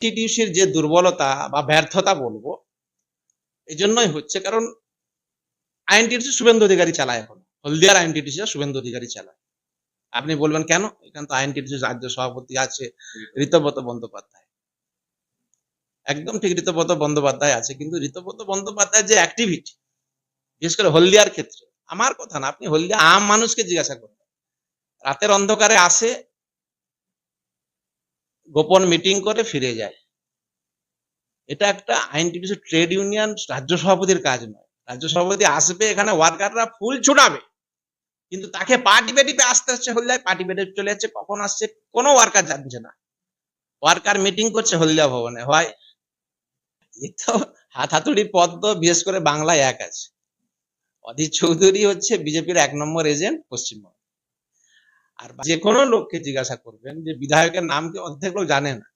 টিটিউসির যে দুর্বলতা বা ব্যর্থতা বলব এই জন্যই হচ্ছে কারণ আইএনটিটিউসি শুভেন্দু অধিকারী চালায় এখন। হলদিয়ার আইএনটিটিউসি শুভেন্দু অধিকারী চালায়। আপনি বলবেন কেন? এখানে তো আইএনটিটিউসি রাজ্য সভাপতি আছে ঋতব্রত বন্দ্যোপাধ্যায়। একদম ঠিক ঋতব্রত বন্দ্যোপাধ্যায় আছে, কিন্তু ঋতব্রত বন্দ্যোপাধ্যায়ের যে অ্যাক্টিভিটি বিশেষ করে হলদিয়ার ক্ষেত্রে, আমার কথা না, আপনি হলদিয়া আম মানুষকে জিজ্ঞাসা করবেন। রাতের অন্ধকারে আসে গোপন মিটিং করে ফিরে যায়। এটা একটা আইনটিটিউসি ট্রেড ইউনিয়ন রাজ্য সভাপতির কাজ নয়। রাজ্য সভাপতি আসবে, এখানে ওয়ার্কাররা ফুল ছুটাবে। কিন্তু তাকে পার্টি বেটিপে আসতে হচ্ছে হলদিয়ায় পার্টি বেটে চলে যাচ্ছে, কখন আসছে কোনো ওয়ার্কার জানছে না। ওয়ার্কার মিটিং করছে হলদিয়া ভবনে। হয়, এ তো হাত হাতুড়ি পদ তো বিশেষ করে বাংলায় এক আছে। অধীর চৌধুরী হচ্ছে বিজেপির এক নম্বর এজেন্ট পশ্চিমবঙ্গ। আর যে কোনো লোককে জিজ্ঞাসা করবেন যে বিধায়কের নাম কি অর্ধেক লোক জানে না?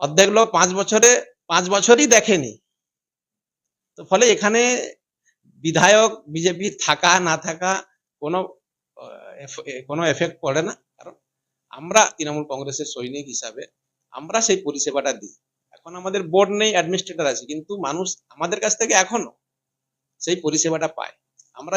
অর্ধেক লোক পাঁচ বছরে, পাঁচ বছরই দেখেনি। তো ফলে এখানে বিধায়ক, বিজেপি থাকা, না থাকা কোনো কোনো এফেক্ট পড়ে না। কারণ আমরা তৃণমূল কংগ্রেসের সৈনিক হিসাবে আমরা সেই পরিষেবাটা দিই। এখন আমাদের বোর্ড নেই অ্যাডমিনিস্ট্রেটর আছে, কিন্তু মানুষ আমাদের কাছ থেকে এখনও সেই পরিষেবাটা পায়। আমরা